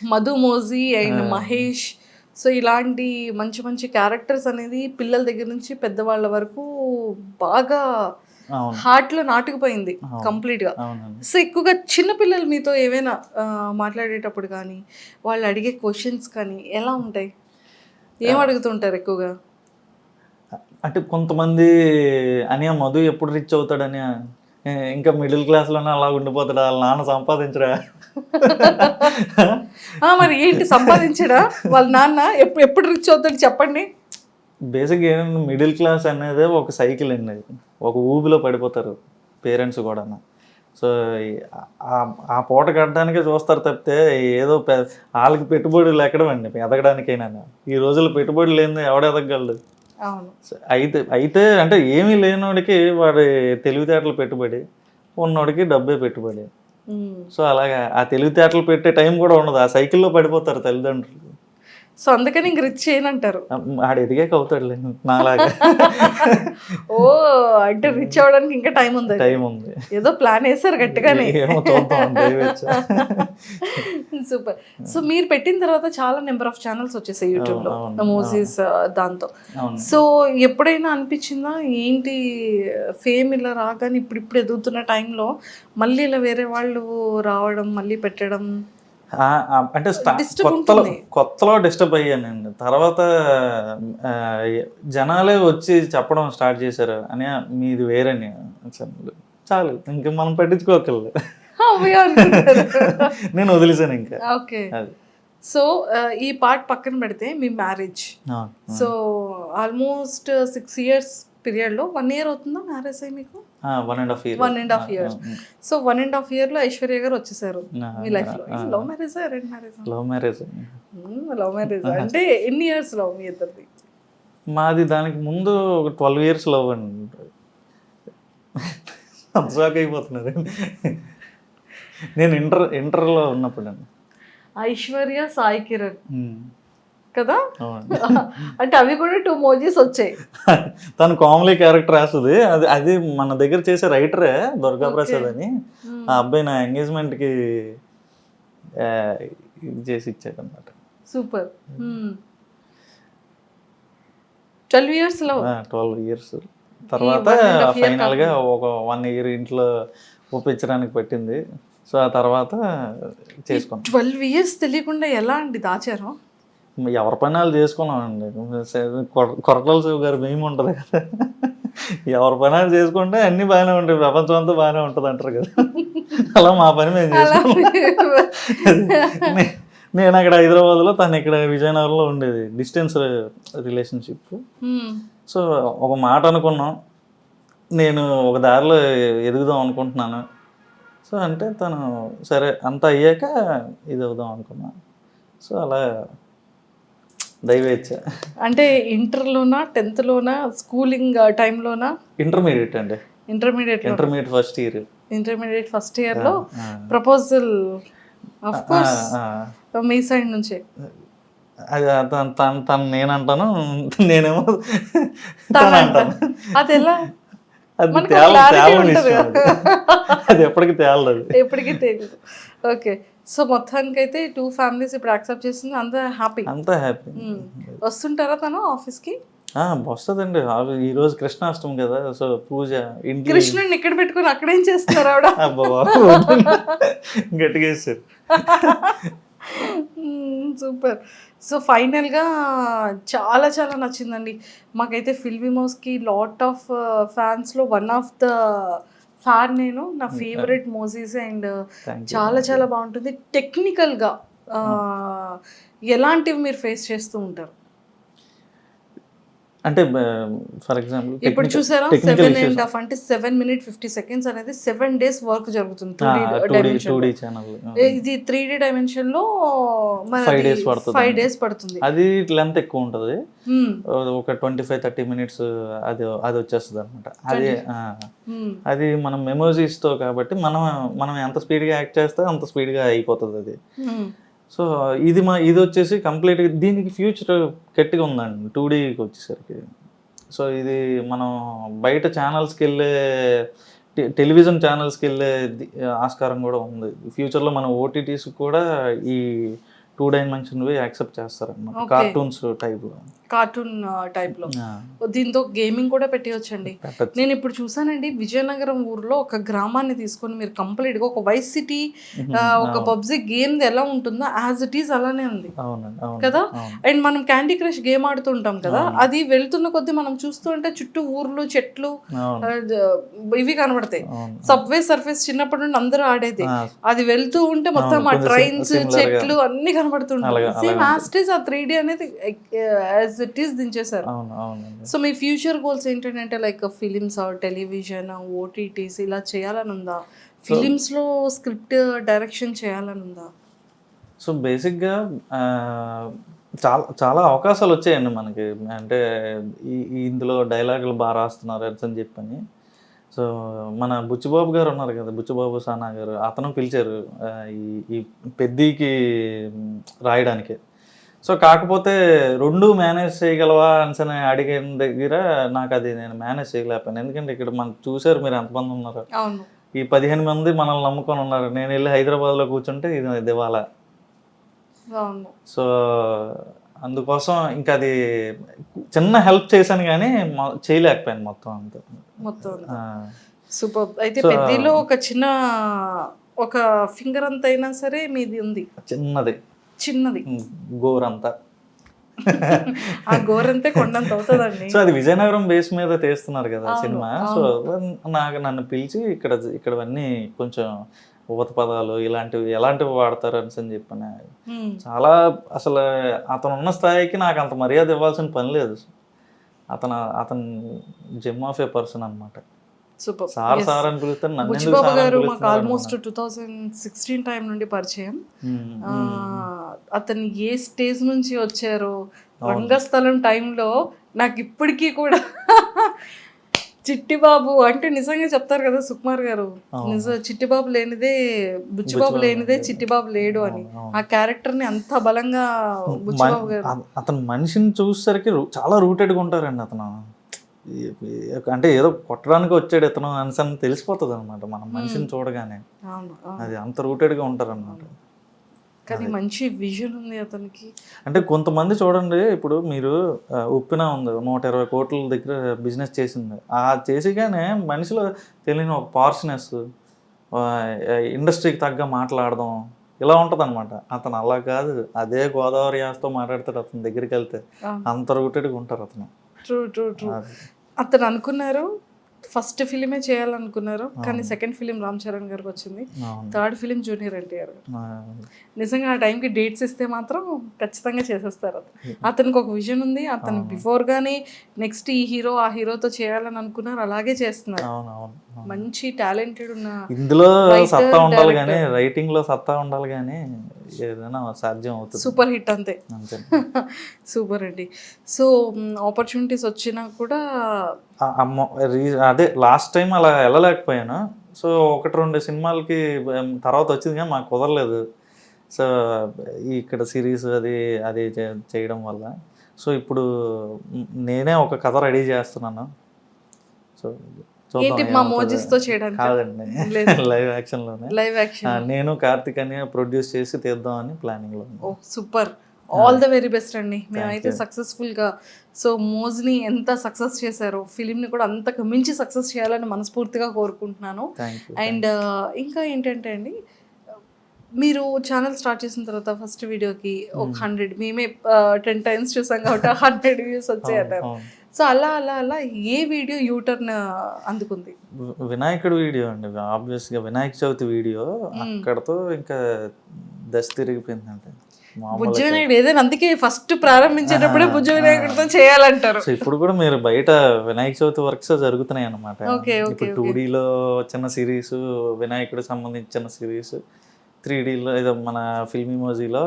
Madhu మోజీ and Mahesh. So ఇలాంటి మంచి మంచి క్యారెక్టర్స్ అనేది పిల్లల దగ్గర నుంచి పెద్దవాళ్ళ వరకు బాగా అవును. హార్ట్లో నాటుకుపోయింది కంప్లీట్గా అవునండి. సో ఎక్కువగా చిన్న పిల్లలు మీతో ఏమైనా ఆ, మాట్లాడేటప్పుడు కానీ వాళ్ళు అడిగే క్వశ్చన్స్ కానీ ఎలా ఉంటాయి? ఏం అడుగుతుంటారు ఎక్కువగా? అంటే కొంతమంది అని మధు ఎప్పుడు రిచ్ అవుతాడని ఇంకా మిడిల్ క్లాస్లోనే అలా ఉండిపోతాడా? వాళ్ళ నాన్న సంపాదించరా ఆ, మరి ఏంటి సంపాదించడా? వాళ్ళ నాన్న ఎప్పుడు ఎప్పుడు రిచ్ అవుతాడు చెప్పండి. బేసిక్ ఏంటంటే మిడిల్ క్లాస్ అనేది ఒక సైకిల్ అండి ఒక ఊబిలో పడిపోతారు పేరెంట్స్ కూడా సో ఆ- పూట కట్టడానికే చూస్తారు తప్పితే ఏదో వాళ్ళకి పెట్టుబడులు ఎక్కడమండి ఎదగడానికైనా ఈ రోజుల్లో పెట్టుబడులు లేని ఎవడు ఎదగలడు అవును సో అయితే అయితే అంటే ఏమీ లేనివాడికి వాడి తెలివితేటలు పెట్టుబడి ఉన్నోడికి డబ్బే పెట్టుబడి. సో అలాగా ఆ తెలివితేటలు పెట్టే టైం కూడా ఉండదు. ఆ సైకిల్లో పడిపోతారు తల్లిదండ్రులు. సో అందుకని ఇంక రిచ్ చేయనంటారు ఆడ ఎదిగాక అవుతాడులే నాలాగా. ఓ అంటే రిచ్ అవ్వడానికి ఇంకా టైం ఉంది. టైం ఉంది. ఏదో ప్లాన్ వేసారు గట్టిగానే. సూపర్ సో మీరు పెట్టిన తర్వాత చాలా నెంబర్ ఆఫ్ ఛానల్స్ వచ్చేసాయి యూట్యూబ్లో. మోసీస్ దాంతో. అవును సో ఎప్పుడైనా అనిపించిందా? ఏంటి ఫేమ్ ఇలా రాగానే ఇప్పుడు ఇప్పుడు ఎదుగుతున్న టైంలో మళ్ళీ ఇలా వేరే వాళ్ళు రావడం మళ్ళీ పెట్టడం? అంటే కొత్తలో. కొత్తలో డిస్టర్బ్ అయ్యానండి. తర్వాత జనాలే వచ్చి చెప్పడం స్టార్ట్ చేశారు. అని మీది వేరని చాలు ఇంకా మనం పట్టించుకోకర్లేదు. అనుకుంటారు నేను వదిలేసాను ఇంకా. ఓకే సో ఈ పార్ట్ పక్కన పెడితే మీ marriage so almost six years పీరియడ్లో వన్ ఇయర్ అవుతుందా మ్యారేజ్ అయ్యి మీకు? One and half year one and half years so one and half ఇయర్లో ఐశ్వర్య గారు వచ్చేసారు మీ లైఫ్లో. Love marriage రెండ్ marriage love marriage love marriage అంటే ఎన్ని ఇయర్స్ లవ్ మీ ఇద్దరిది? మాది దానికి ముందు ఒక ట్వెల్వ్ ఇయర్స్ లవ్ అండి. అంత షాక్ అయిపోతున్నారు. నేను ఇంటర్ ఇంటర్లో ఉన్నప్పుడు అండి. ఐశ్వర్య సాయి కిరణ్. కదా? అంటే అవి కూడా టూ మోజీస్ వచ్చాయి. తను కామెడీ క్యారెక్టర్ రాస్తుంది అది అది మన దగ్గర చేసే రైటరే దుర్గా ప్రసాద్ అని. ఆ అబ్బాయి నా ఎంగేజ్మెంట్కి ఇది చేసి ఇచ్చాడు అనమాట super twelve years love twelve years తర్వాత year ఫైనల్గా ఒక వన్ ఇయర్ ఇంట్లో ఒప్పించడానికి పట్టింది. సో ఆ తర్వాత చేసుకున్నాం. ట్వెల్వ్ ఇయర్స్ తెలియకుండా ఎలా అండి దాచారు ఎవరి పని వాళ్ళు చేసుకున్నామండి. కొర- కొరటాల శివ గారు మేము ఉంటుంది కదా. ఎవరి పని వాళ్ళు చేసుకుంటే అన్నీ బాగానే ఉంటాయి. ప్రపంచం అంతా బాగానే ఉంటుంది అంటారు కదా. అలా మా పని మేము చేసుకున్నాం. నేను అక్కడ హైదరాబాద్లో తను ఇక్కడ విజయనగరంలో ఉండేది. Distance relationship. సో ఒక మాట అనుకున్నాం. నేను ఒక దారిలో ఎదుగుదాం అనుకుంటున్నాను. సో అంటే తను సరే అంతా అయ్యాక ఇది అవుదాం అనుకున్నా. సో అలా దైవేచ్ఛ. అంటే ఇంటర్లోనా టెన్త్లోనా స్కూలింగ్ టైంలోనా? ఇంటర్మీడియట్ అండి. Intermediate intermediate first year. Intermediate first ఇయర్లో ప్రపోజల్. ఆఫ్ కోర్స్ మీ సైడ్ నుంచే. అది తను నేను అంటాను నేనేమో తను తను అంట. అంటాను అది ఎలా అది తేలని అది. ఎప్పటికీ తేలదు ఎప్పటికీ తెలియదు ఓకే. సో మొత్తానికైతే టూ ఫ్యామిలీస్ ఇప్పుడు యాక్సెప్ట్ చేస్తుంది అంత హ్యాపీ అంతా హ్యాపీ వస్తుంటారా తను ఆఫీస్కి? వస్తుందండి. ఈ రోజు కృష్ణాష్టమి కదా సో పూజ ఇంటి కృష్ణుడిని ఇక్కడ పెట్టుకుని అక్కడేం చేస్తున్నారు ఆవిడ. గట్టిగా సూపర్ సో ఫైనల్గా చాలా చాలా నచ్చిందండి. మాకైతే ఫిల్మీ మౌస్కి లాట్ ఆఫ్ ఫ్యాన్స్లో వన్ ఆఫ్ ద ఫ్యాన్ నేను నా ఫేవరెట్ మోజీస్ అండ్. చాలా చాలా బాగుంటుంది. టెక్నికల్గా ఎలాంటివి మీరు ఫేస్ చేస్తూ ఉంటారు? అంటే ఫర్ ఎగ్జాంపుల్ ఇప్పుడు చూసారా? సెవెన్ అండ్ హాఫ్ అంటే సెవెన్ మినిట్ ఫిఫ్టీ సెకండ్స్ అనేది సెవెన్ డేస్ వర్క్ జరుగుతుంది ఇది త్రీ డీ డైమెన్షన్లో Five days పడుతుంది. ఫైవ్ డేస్ పడుతుంది. అది లెంత్ ఎక్కువ ఉంటుంది. ఒక ట్వంటీ ఫైవ్ థర్టీ మినిట్స్ అది అది వచ్చేస్తుంది అనమాట అది. అది మనం మెమోజీస్తో కాబట్టి మనం మనం ఎంత స్పీడ్గా యాక్ట్ చేస్తే అంత స్పీడ్గా అయిపోతుంది అది. సో ఇది మా ఇది వచ్చేసి కంప్లీట్గా దీనికి ఫ్యూచర్ గట్టిగా ఉందండి. టూ డీకి వచ్చేసరికి. సో ఇది మనం బయట ఛానల్స్కి వెళ్ళే టెలివిజన్ ఛానల్స్కి వెళ్ళే ఆస్కారం కూడా ఉంది. ఫ్యూచర్లో మన ఓటీటీస్ కూడా ఈ టూ డైమెన్షన్ యాక్సెప్ట్ చేస్తారన్నమాట. కార్టూన్స్ టైప్ కార్టూన్ టైప్లో దీంతో గేమింగ్ కూడా పెట్టివచ్చండి పెట్టచ్చు. నేను ఇప్పుడు చూసానండి విజయనగరం ఊర్లో ఒక గ్రామాన్ని తీసుకొని మీరు కంప్లీట్గా ఒక వైస్ సిటీ ఒక పబ్జి గేమ్ ఎలా ఉంటుందో యాజ్ ఇట్ ఈస్ అలానే ఉంది. కదా? అండ్ మనం క్యాండీ క్రష్ గేమ్ ఆడుతుంటాం కదా అది వెళ్తున్న కొద్దీ మనం చూస్తుంటే చుట్టూ ఊర్లు చెట్లు ఇవి కనబడతాయి. సబ్వే సర్ఫేస్ చిన్నప్పటి నుండి అందరూ ఆడేది. అది వెళ్తూ ఉంటే మొత్తం ఆ ట్రైన్స్. చెట్లు అన్ని కనబడుతుంటాయి అలాగే- సేమ్ యాస్టీస్ ఆ త్రీ డి అనేది యాజ్ ఇట్ ఈస్ దించేశారు. సో మీ ఫ్యూచర్ గోల్స్ ఏంటంటే లైక్ ఫిలిమ్స్ టెలివిజన్ ఓటీటీస్ ఇలా చేయాలని ఉందా ఫిలిమ్స్లో స్క్రిప్ట్ డైరెక్షన్ చేయాలని ఉందా సో బేసిక్గా చాలా చాలా అవకాశాలు వచ్చాయండి మనకి. అంటే ఇందులో డైలాగులు బాగా రాస్తున్నారు అని చెప్పని. సో మన బుచ్చిబాబు గారు ఉన్నారు కదా బుచ్చిబాబు సానా గారు అతను పిలిచారు ఈ ఈ పెద్దీకి రాయడానికి. సో కాకపోతే రెండు మేనేజ్ చేయగలవా అని అడిగిన దగ్గర నాకు అది నేను మేనేజ్ చేయలేకపోయాను. ఎందుకంటే ఇక్కడ మనం చూశారు మీరు ఎంతమంది ఉన్నారు. ఈ పదిహేను మంది మనల్ని నమ్ముకొని ఉన్నారు. నేను వెళ్ళి హైదరాబాద్లో కూర్చుంటే ఇది దివాలా సో అందుకోసం ఇంకా అది చిన్న హెల్ప్ చేశాను కానీ చేయలేకపోయాను మొత్తం అంతా. మొత్తం సూపర్. అయితే పెద్దలో ఒక చిన్న ఒక ఫింగర్ అంత అయినా సరే మీది ఉంది. చిన్నది. చిన్నది. గోరంతా. ఆ గోరంతే కొండంత అవుతుందండి. సో అది విజయనగరం బేస్ మీద తీస్తున్నారు కదా సినిమా. సో నాకు నన్ను పిలిచి ఇక్కడ ఇక్కడవన్నీ కొంచెం ఊత పదాలు ఇలాంటివి ఎలాంటివి వాడతారు అని చెప్పాను. చాలా అసలు అతను ఉన్న స్థాయికి నాకు అంత మర్యాద ఇవ్వాల్సిన పని లేదు అతను అతను జిమ్ ఆఫ్ ఏ పర్సన్ అనమాట సార్ సార్ అని పిలుస్తారు మాకు almost two thousand sixteen time నుండి పరిచయం. అతను ఏ స్టేజ్ నుంచి వచ్చారో రంగస్థలం టైంలో నాకు ఇప్పటికీ కూడా చిట్టిబాబు అంటే నిజంగా చెప్తారు కదా సుకుమార్ గారు. నిజ చిట్టిబాబు లేనిదే బుచ్చిబాబు లేనిదే చిట్టిబాబు లేడు అని. ఆ క్యారెక్టర్ని అంత బలంగా బుచ్చిబాబు గారు అత- అతను మనిషిని చూసేసరికి చాలా రూటెడ్గా ఉంటారండి అతను. అంటే ఏదో కొట్టడానికి వచ్చాడు ఇతను అని తెలిసిపోతుంది అనమాట మనం మనిషిని చూడగానే. అది అంత రూటెడ్గా ఉంటారు అనమాట కానీ మంచి విజన్ ఉంది అతనికి. అంటే కొంతమంది చూడండి ఇప్పుడు మీరు ఉప్పిన ఉంది నూట ఇరవై కోట్ల దగ్గర బిజినెస్ చేసింది. ఆ చేసిగానే మనిషిలో తెలియని ఒక పార్ష్నెస్ ఇండస్ట్రీకి తగ్గ మాట్లాడదాం ఇలా ఉంటుంది అనమాట అతను అలా కాదు. అదే గోదావరి యాస్తో మాట్లాడతాడు అతని దగ్గరికి వెళ్తే. అంత రూటెడ్గా ఉంటారు అతను. True true true. అతను అనుకున్నారు ఫస్ట్ ఫిలిమే చేయాలనుకున్నారు కానీ సెకండ్ ఫిలిం రామ్ చరణ్ గారికి వచ్చింది. థర్డ్ ఫిలిం జూనియర్ ఎన్టీఆర్ నిజంగా ఆ టైంకి డేట్స్ ఇస్తే మాత్రం ఖచ్చితంగా చేసేస్తారు అతను. అతనికి ఒక విజన్ ఉంది అతను బిఫోర్ గానే నెక్స్ట్ ఈ హీరో ఆ హీరోతో చేయాలని అనుకున్నారు అలాగే చేస్తున్నారు. మంచి టాలెంటెడ్ ఉన్న ఇందులో సత్తా ఉండాలి. కానీ రైటింగ్లో సత్తా ఉండాలి కానీ ఏదైనా సాధ్యం అవుతుంది. సూపర్ హిట్ అంతే. అంతే. సూపర్ అండి. సో ఆపర్చునిటీస్ వచ్చినా కూడా అమ్మ అదే లాస్ట్ టైం అలా వెళ్ళలేకపోయాను. సో ఒకటి రెండు సినిమాలకి తర్వాత వచ్చింది కానీ మాకు కుదరలేదు. సో ఇక్కడ సిరీస్ అది అది చేయడం వల్ల. సో ఇప్పుడు నేనే ఒక కథ రెడీ చేస్తున్నాను. సో ఏంటి మా ఏమవుతుందో. మోజిస్తో చేయడానికి. లైవ్ యాక్షన్లోనే లైవ్ యాక్షన్ నేను కార్తిక్ అని ప్రొడ్యూస్ చేసి తీద్దామని ప్లానింగ్లో. ఓ super. All the very best అండి. మేమైతే సక్సెస్ఫుల్గా సో మోజ్ని ఎంత సక్సెస్ చేశారో ఫిలిం ని కూడా అంతకు మించి సక్సెస్ చేయాలని మనస్ఫూర్తిగా కోరుకుంటున్నాను. అండ్ ఇంకా ఏంటంటే అండి మీరు ఛానల్ స్టార్ట్ చేసిన తర్వాత ఫస్ట్ వీడియోకి ఒక హండ్రెడ్ మేమే టెన్ టైమ్స్ చూసాం కాబట్టి హండ్రెడ్ వ్యూస్ వచ్చాయి అన్నారు. సో అలా అలా అలా ఏ వీడియో యూటర్న్ అందుకుంది? వినాయకుడు వీడియో అండి. ఆబ్వియస్గా వినాయక చవితి వీడియో అక్కడతో ఇంకా దశ తిరిగిపోయిందంటే బుజ్జ వినాయకుడు ఏదైనా అందుకే ఫస్ట్ ప్రారంభించేటప్పుడే బుజ్జ వినాయకుడితో చేయాలంటారు. సో ఇప్పుడు కూడా మీరు బయట వినాయక చవితి వర్క్స్ జరుగుతున్నాయి okay, ఇప్పుడు టూ డీలో చిన్న సిరీస్ వినాయకుడికి సంబంధించిన సిరీస్ త్రీ డీలో ఏదో మన ఫిల్మ్ ఇమోజీలో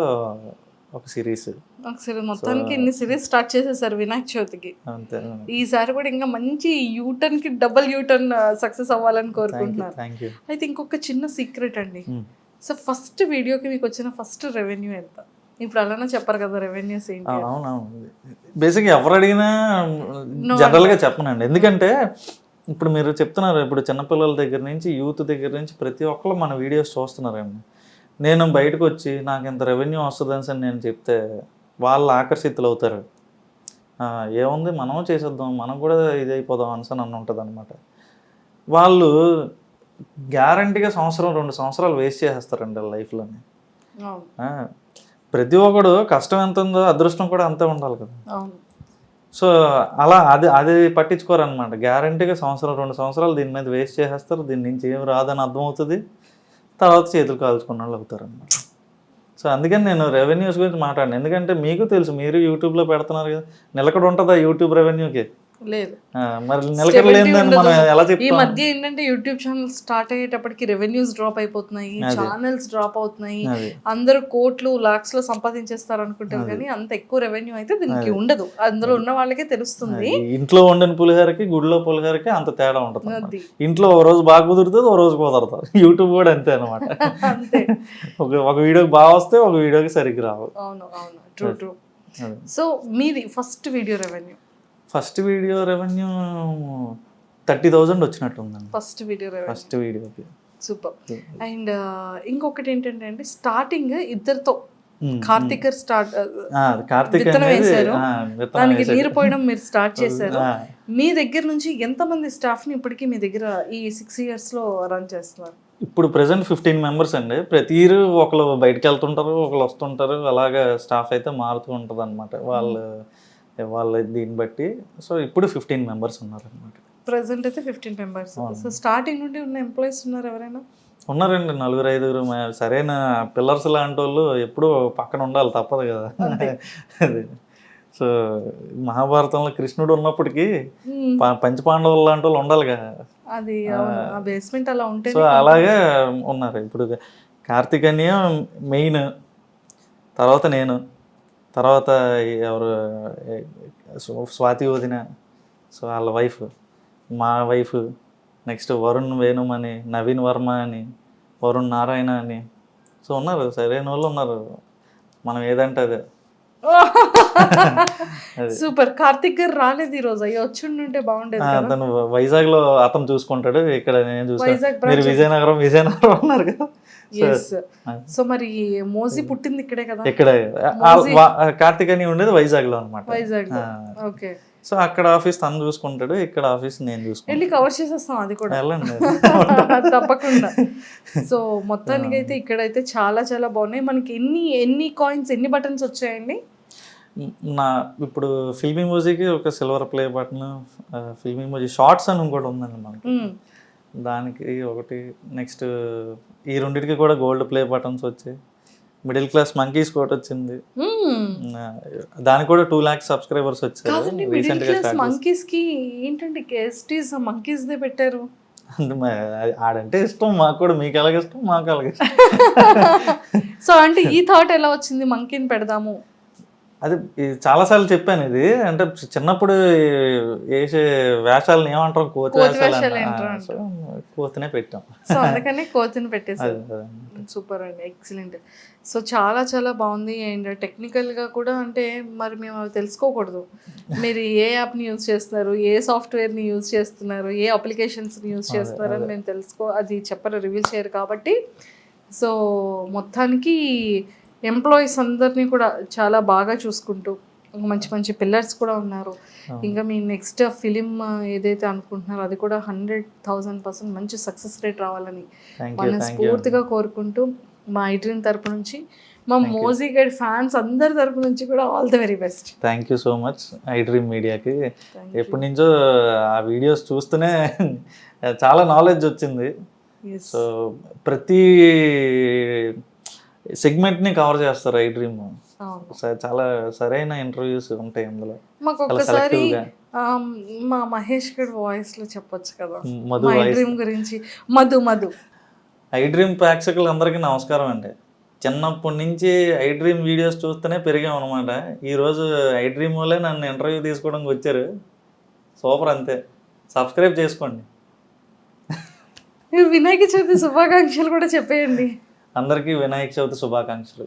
ఒక సిరీస్. ఒకసారి మొత్తానికి ఇన్ని సిరీస్ స్టార్ట్ చేసేసారు వినాయక చవితికి. అంతే. ఈసారి కూడా ఇంకా మంచి యూటర్న్కి డబుల్ యూటర్న్ సక్సెస్ అవ్వాలని కోరుకుంటున్నారు. అయితే ఇంకొక చిన్న సీక్రెట్ అండి. సో ఫస్ట్ వీడియోకి మీకు వచ్చిన ఫస్ట్ రెవెన్యూ ఎంత? ఇప్పుడు అలానే చెప్పరు కదా రెవెన్యూస్ ఏంటి. అవునవును. బేసిక్గా ఎవరు అడిగినా జనరల్గా చెప్పనండి. ఎందుకంటే ఇప్పుడు మీరు చెప్తున్నారు ఇప్పుడు చిన్నపిల్లల దగ్గర నుంచి యూత్ దగ్గర నుంచి ప్రతి ఒక్కరు మన వీడియోస్ చూస్తున్నారండి నేను బయటకు వచ్చి నాకు ఇంత రెవెన్యూ వస్తుందని అని నేను చెప్తే వాళ్ళు ఆకర్షితులు అవుతారు ఏముంది మనం చేసేద్దాం మనం కూడా ఇది అయిపోదాం అనసని అని ఉంటుంది అనమాట వాళ్ళు గ్యారంటీగా సంవత్సరం రెండు సంవత్సరాలు వేస్ట్ చేసేస్తారండి లైఫ్లోని. ప్రతి ఒక్కడు కష్టం ఎంత ఉందో అదృష్టం కూడా అంతే ఉండాలి కదా. సో అలా అది అది పట్టించుకోరనమాట గ్యారంటీగా సంవత్సరం రెండు సంవత్సరాలు దీని మీద వేస్ట్ చేసేస్తారు దీని నుంచి ఏం రాదని అర్థమవుతుంది. తర్వాత చేతులు కాల్చుకున్న వాళ్ళు అవుతారు సో అందుకని నేను రెవెన్యూస్ గురించి మాట్లాడాను. ఎందుకంటే మీకు తెలుసు మీరు యూట్యూబ్లో పెడుతున్నారు కదా. నిలకడ ఉంటుందా యూట్యూబ్ రెవెన్యూకి లేదు. మరి మనం. ఎలా ఈ మధ్య ఏంటంటే యూట్యూబ్ ఛానల్ స్టార్ట్ అయ్యేటప్పటికి రెవెన్యూస్ డ్రాప్ అయిపోతున్నాయి ఛానల్స్ డ్రాప్ అవుతున్నాయి. అది. అందరూ కోట్లు లాక్స్లో సంపాదించేస్తారు అనుకుంటారు కానీ అంత ఎక్కువ రెవెన్యూ అయితే దీనికి ఉండదు. అందులో ఉన్న వాళ్ళకే తెలుస్తుంది. ఇంట్లో వండిన పులిహోరకి గుడిలో పులిహోరకి అంత తేడా ఉంటుంది ఇంట్లో ఓ రోజు బాగా కుదురుతుంది ఓ రోజు కుదరదు. యూట్యూబ్ కూడా అంతే అనమాట ఒక ఒక వీడియోకి బాగా వస్తే ఒక వీడియోకి సరిగ్గా రావు. అవును అవును. True true. సో మీది first video revenue first video revenue thirty thousand వచ్చినట్టు ఉందండి ఫస్ట్ వీడియో ఫస్ట్ వీడియోకి సూపర్. అండ్ ఇంకొకటి ఏంటంటే అండి స్టార్టింగ్ ఇద్దరితో. కార్తికర్ స్టార్ట్ కార్తీక్ వేశారు. దానికి. నీరు పోయడం మీరు స్టార్ట్ చేశారు. మీ దగ్గర నుంచి ఎంతమంది స్టాఫ్ని ఇప్పటికీ మీ దగ్గర ఈ సిక్స్ ఇయర్స్లో రన్ చేస్తున్నారు? ఇప్పుడు ప్రెసెంట్ ఫిఫ్టీన్ మెంబర్స్ అండి. ప్రతి ఇయర్ ఒకళ్ళు బయటకు వెళ్తుంటారు ఒకళ్ళు వస్తుంటారు అలాగా స్టాఫ్ అయితే మారుతూ ఉంటుంది అనమాట వాళ్ళు వాళ్ళ దీన్ని బట్టి. సో ఇప్పుడు ఫిఫ్టీన్ మెంబర్స్ ఉన్నారు అనమాట ప్రెసెంట్ అయితే ఫిఫ్టీన్ మెంబర్స్ సో స్టార్టింగ్ నుండి ఉన్న ఎంప్లాయీస్ ఉన్నారు ఎవరైనా? ఉన్నారండి నలుగురు ఐదుగురు. సరైన పిల్లర్స్ లాంటి వాళ్ళు ఎప్పుడూ పక్కన ఉండాలి తప్పదు కదా. అది. సో మహాభారతంలో కృష్ణుడు ఉన్నప్పటికీ పంచపాండవులు లాంటి వాళ్ళు ఉండాలి కదా. అది బేస్మెంట్ అలా ఉంటే సో అలాగే ఉన్నారు. ఇప్పుడు కార్తీక్ అన్నయ్య మెయిన్ తర్వాత నేను. తర్వాత ఎవరు స్వాతి వదిన సో వాళ్ళ వైఫ్ మా వైఫ్ నెక్స్ట్ వరుణ్ వేణుమ్ అని నవీన్ వర్మ అని వరుణ్ నారాయణ అని. సో ఉన్నారు సరైన వాళ్ళు ఉన్నారు. మనం ఏదంటే అదే. సూపర్. కార్తిక్ గారు రాలేదు ఈ రోజు అయ్యో వచ్చి ఉంటే బాగుండేది అతను వైజాగ్లో అతను చూసుకుంటాడు. ఇక్కడ నేను మీరు విజయనగరం విజయనగరం అన్నారు కదా. సో మరి మోజీ పుట్టింది ఇక్కడే కదా? ఇక్కడ. కార్తీక్ అని ఉండేది వైజాగ్లో అనమాట వైజాగ్ ఓకే. సో అక్కడ ఆఫీస్ తను చూసుకుంటాడు ఇక్కడ ఆఫీస్ నేను చూసుకుంటాను. వెళ్ళి కవర్ చేసేస్తాం అది కూడా. వెళ్ళండి. తప్పకుండా. సో మొత్తానికి అయితే ఇక్కడైతే చాలా చాలా బాగున్నాయి. మనకి ఎన్ని ఎన్ని కాయిన్స్ ఎన్ని బటన్స్ వచ్చాయండి? నా ఇప్పుడు ఫిల్మీ మ్యూజిక్ ఒక silver play button filmy music shorts అని ఇంకోటి ఉందండి మనకి. దానికి ఒకటి నెక్స్ట్ ఈ రెండింటికి కూడా గోల్డ్ ప్లే బటన్స్ వచ్చాయి. మిడిల్ క్లాస్ మంకీస్ ఒకటి వచ్చింది. దానికి కూడా టూ ల్యాక్స్ సబ్స్క్రైబర్స్ వచ్చారు రీసెంట్గా మంకీస్కి ఏంటంటే కేస్టీస్ మంకీస్ దే పెట్టారు? ఆడంటే ఇష్టం మాకు కూడా మీకు ఎలాగ ఇష్టం మాకు అలాగే ఇష్టం. సో అంటే ఈ థాట్ ఎలా వచ్చింది? మంకీని పెడదాము. అది చాలాసార్లు చెప్పాను ఇది. అంటే చిన్నప్పుడు వేసే వేషాలను ఏమంటాం కోతి వేషాలు కోతినే పెట్టాం. సో అందుకనే కోతిని అదన్నమాట. సూపర్ అండి ఎక్సలెంట్. సో చాలా చాలా బాగుంది. అండ్ టెక్నికల్గా కూడా అంటే మరి మేము అవి తెలుసుకోకూడదు. మీరు ఏ యాప్ని యూజ్ చేస్తున్నారు? ఏ సాఫ్ట్వేర్ని యూజ్ చేస్తున్నారు? ఏ అప్లికేషన్స్ని యూజ్ చేస్తున్నారు అని మేము తెలుసుకో అది చెప్పరు రివీల్ చేయరు కాబట్టి. సో మొత్తానికి ఎంప్లాయీస్ అందరినీ కూడా చాలా బాగా చూసుకుంటూ మంచి మంచి పిల్లర్స్ కూడా ఉన్నారు. ఇంకా మీ నెక్స్ట్ ఫిలిం ఏదైతే అనుకుంటున్నారో అది కూడా హండ్రెడ్ థౌజండ్ పర్సెంట్ మంచి సక్సెస్ రేట్ రావాలని మనస్ఫూర్తిగా కోరుకుంటూ మా ఐడ్రీమ్ తరపు నుంచి మా మోజీ గైడ్ ఫ్యాన్స్ అందరి తరపు నుంచి కూడా all the very best thank you so much I dream మీడియాకి ఎప్పటి నుంచో ఆ వీడియోస్ చూస్తూనే చాలా నాలెడ్జ్ వచ్చింది. సో ప్రతి సెగ్మెంట్ని కవర్ చేస్తారు ఐ డ్రీమ్ చాలా సరైన ఇంటర్వ్యూస్ ఉంటాయి అందులో మాకు ఒక్కసారి మా మహేష్ గడ్ వాయిస్లో చెప్పొచ్చు కదా. మధు మా వాయిస్ ఐడ్రీమ్ గురించి. మధు మధు. ఐ డ్రీమ్ ప్రేక్షకులందరికీ నమస్కారం అండి. చిన్నప్పటి నుంచి ఐ డ్రీమ్ వీడియోస్ చూస్తూనే పెరిగాం అనమాట ఈరోజు ఐ డ్రీమ్ వాళ్ళే నన్ను ఇంటర్వ్యూ తీసుకోవడానికి వచ్చారు. సూపర్ అంతే. సబ్స్క్రైబ్ చేసుకోండి. వినాయక చవితి శుభాకాంక్షలు కూడా చెప్పేయండి. అందరికీ వినాయక చవితి శుభాకాంక్షలు.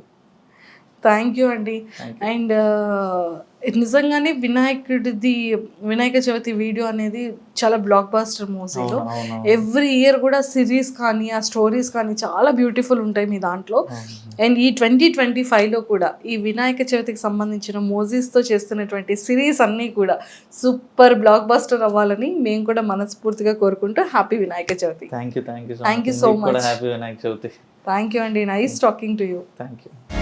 థ్యాంక్ యూ అండి. అండ్ నిజంగానే వినాయకుడిది వినాయక చవితి వీడియో అనేది చాలా బ్లాక్ బాస్టర్ మూవీలో ఎవ్రీ ఇయర్ కూడా సిరీస్ కానీ ఆ స్టోరీస్ కానీ చాలా బ్యూటిఫుల్ ఉంటాయి మీ దాంట్లో. అండ్ ఈ ట్వంటీ ట్వంటీ ఫైవ్లో కూడా ఈ వినాయక చవితికి సంబంధించిన మోజీస్తో చేస్తున్నటువంటి సిరీస్ అన్నీ కూడా సూపర్ బ్లాక్ బాస్టర్ అవ్వాలని మేము కూడా మనస్ఫూర్తిగా కోరుకుంటూ happy Vinayaka Chavithi. Thank you thank you కూడా much. Happy Vinayaka Chavithi. Thank you అండి nice talking to you thank you